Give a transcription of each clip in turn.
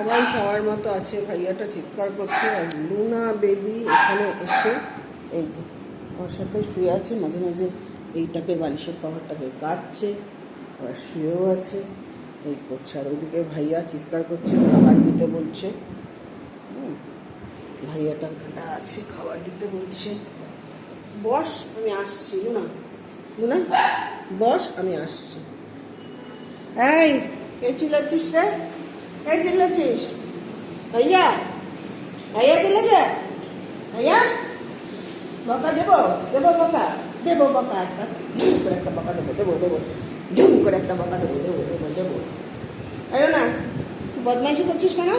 সবাই সবার মতো আছে, ভাইয়াটা চিৎকার করছে আর লুনা বেবি এখানে এসে এই যে ওর সাথে শুয়ে আছে, মাঝে মাঝে এইটাকে বালিশের কভারটাকে কাটছে, আবার শুয়েও আছে, এই করছে। আর ওইদিকে ভাইয়া চিৎকার করছে, খাবার দিতে বলছে। ভাইয়াটা কাটা আছে, খাবার দিতে বলছে। বস, আমি আসছি, লুনা। লুনা, বস, আমি আসছি। এই, কে চিল্লাচ্ছিস রে? কে চিল্লাচ্ছিস ভাইয়া ভাইয়া চিল্লাছে ভাইয়া? বকা দেবো? দেবো বকা? দেবো বকা একটা। ঢুম করে একটা বকা দেবো দেবো দেবো। ঢুম করে একটা বকা দেবো দেবো দেবো দেবো। আরে না, বদমাইশি করছিস কেন?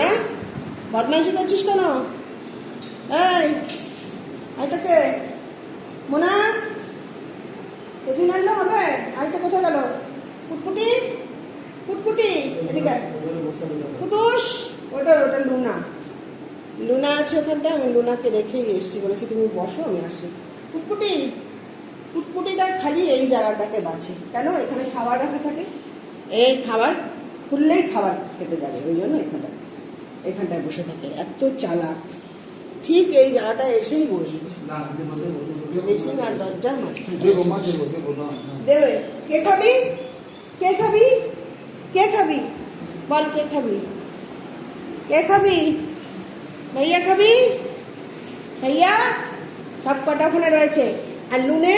না বদমাইশি করছিস কেন? এই আইটাকে মোনা, এদিন আনলে হবে? আইটা কোথায় গেল? কুটকুটি এদিকে। কুটুস ওটা ওটা লুনা। লুনা আছে ওখানটা আমি লুনাকে রেখেই এসেছি। বলেছি তুমি বসো আমি আসছি। কুটকুটি কুটকুটিটা খালি এই জায়গাটাকে বাঁচে। কেন? এখানে খাবার রাখা থাকে। এই খাবার খুললেই খাবার খেতে যাবে ওই জন্য এখানটা এখানটায় বসে থাকে। এত চালাক। ঠিক এই জায়গাটা এসেই বসবে। এসে না দরজার মাঝখানে দেবে। কে খাবি? কে খাবি? কে খাবি? বল, কে খাবি? কে খাবি? ভাইয়া খাবি? ভাইয়া, সব কটা ওখানে রয়েছে। আর লুনে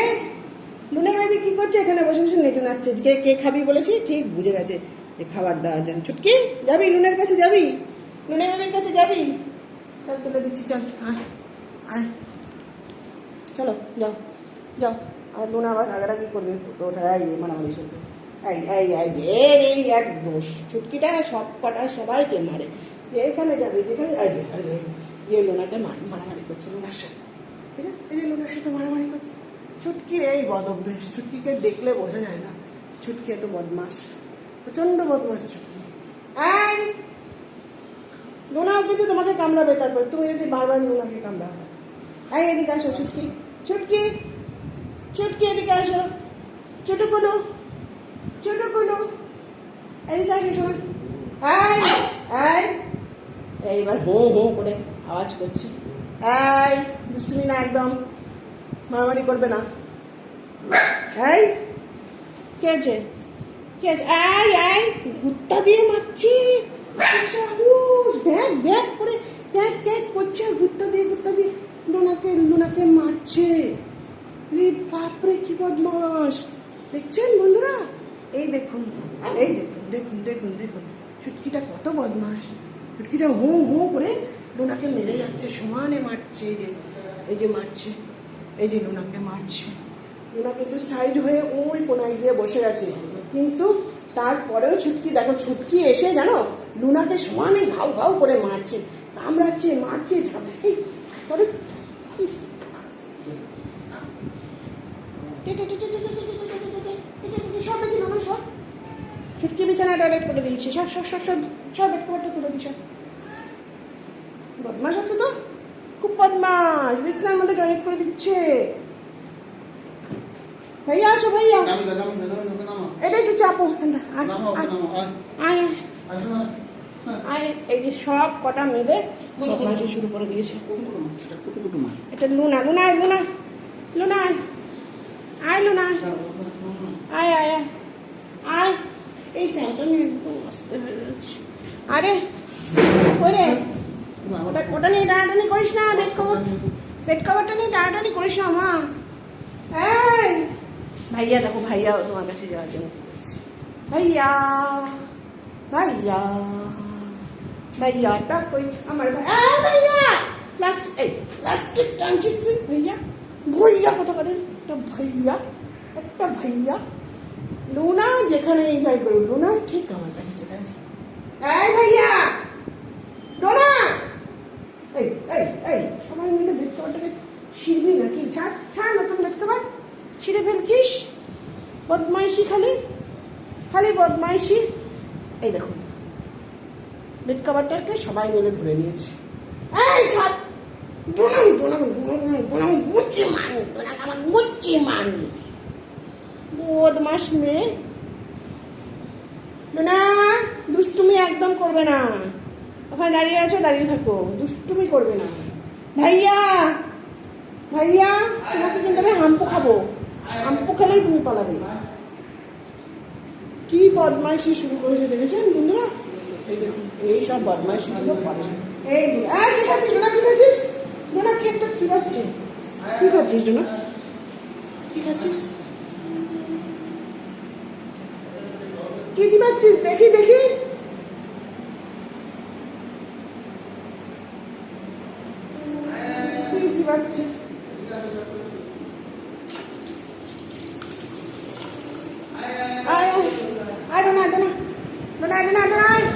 লুনে ভাবি কি করছে এখানে? বসে বসে নেচু নাচছে। কে কে খাবি বলেছি? ঠিক, বুঝে গেছে যে খাবার দেওয়ার জন্য। ছুটকি যাবি? লুনের কাছে যাবি? লুনে ভাবির কাছে যাবি? চল, তুলে দিচ্ছি, চল, আয় আয়। চলো, যাও যাও। আর লুনা আবার রাগারাগি করবে এই, মারামারি শুনবে এই এই এই এর এই এক দোষ। ছুটকিটা সব কটা সবাইকে মারে। এখানে যাবে যেখানে এই যে, যে, লোনাকে মারামারি করছে লোনার সাথে। ঠিক আছে? এই যে লোনার সাথে মারামারি করছে। ছুটকির এই বদ অভ্যেস ছুটকিকে দেখলে বোঝা যায় না। ছুটকি এত বদমাস। প্রচণ্ড বদমাস ছুটকি এই লোনাও কিন্তু তোমাকে কামড়াবে তারপর। তুমি যদি বারবার লোনাকে কামড়াও। এই এদিকে আসো ছুটকি ছুটকি ছুটকি এদিকে আসো। ছোট কোনো ছোট কোনো। এদিকে আসো শোনা এই এই। এইবার হো হো করে আওয়াজ করছে। এই, দুষ্টুমি না একদম। মারামারি করবে না। এই, কে আছে? কে আছে? এই এই গুত্তা দিয়ে মারছি। সাহস, ব্যাগ ব্যাগ করে ক্যাক ক্যাক করছে। গুত্তা দিয়ে গুত্তা দিয়ে। লুনাকে লুনাকে মারছে। বাপরে, কি বদমাস দেখছেন বন্ধুরা? এই দেখুন এই দেখুন দেখুন দেখুন দেখুন ছুটকিটা কত বদমাস ছুটকিটা হু হু করে লুনাকে মেরে যাচ্ছে সমানে মারছে এই যে এই যে মারছে এই যে লুনাকে মারছে লুনা কিন্তু সাইড হয়ে ওই কোনায় গিয়ে বসে আছে কিন্তু তারপরেও ছুটকি দেখো ছুটকি এসে জানো লুনাকে সমানে ঘাউ ঘাউ করে মারছে কামড়াচ্ছে মারছে এই ছুটকি বিছানা টয়লেট করে দিয়েছি। সব সব সব সব সব একটু তুলে দিস বদমাস আছে তো? খুব বদমাস বিছানার মধ্যে টয়লেট করে দিচ্ছে। ভাইয়া আসো ভাইয়া। এটা একটু চাপো আয়, এই যে সব কটা মিলে বদমাশি শুরু করে দিয়েছে। এটা লুনা লুনা আয়, লুনা। লুনা আয়। লুনা। আয় আয় আয়। আয়। এই নিয়ে আরে ওরে ওটা ওটা নিয়ে টানাটানি করিস না বেড কভার বেড কভারটা নিয়ে টানাটানি করিস না, মা। এই। ভাইয়া, দেখো, ভাইয়া তোমার কাছে যাওয়ার জন্য। ভাইয়া ভাইয়া ভাইয়াটা কই? আমার ভাই ভাইয়া! প্লাস্টিক এই প্লাস্টিক টানছিস তুই, ভাইয়া। কত করে একটা ভাইয়া একটা ভাইয়া। লুনা যেখানে যাই করি লুনা ঠিক আমার কাছে চলে আসে এই ভাইয়া! ডোনা এই এই এই, সবাই মিলে ভেট খাবারটাকে ছিঁড়বি নাকি? ছাড় ছাড়, নতুন ভেট খাবার ছিঁড়ে ফেলছিস? বদমাইশি খালি? খালি বদমাইশি? এই দেখুন বেড কাভারটাকে সবাই মিলে ধরে নিয়েছে। এই, ছাড়! ডোনা ডোনা ডোনা ডোনা গুচ্ছি মারনি আমার গুচ্ছি মারনি বদমাস মেয়ে ডোনা দুষ্টুমি একদম করবে না ওখানে দাঁড়িয়ে আছো দাঁড়িয়ে থাকো দুষ্টুমি করবে না ভাইয়া ভাইয়া তোমাকে কিন্তু আমি হাম্পু খাব হাম্পু খেলেই তুমি পালাবে কি বদমাইশি শুরু করেছে দেখেছেন বন্ধুরা এই দেখুন এই সব বদমাইশি করে এই এই, কি খাচ্ছিস? ডোনা কি খাচ্ছিস? ডোনা কি চিবাচ্ছে কি খাচ্ছিস, ডোনা? কি খাচ্ছিস? কি চিবাচ্ছিস? দেখি দেখি। কি চিবাচ্ছে আয় আয় আয়, ডোনা ডোনা। ডোনা ডোনা ডোনা আয়।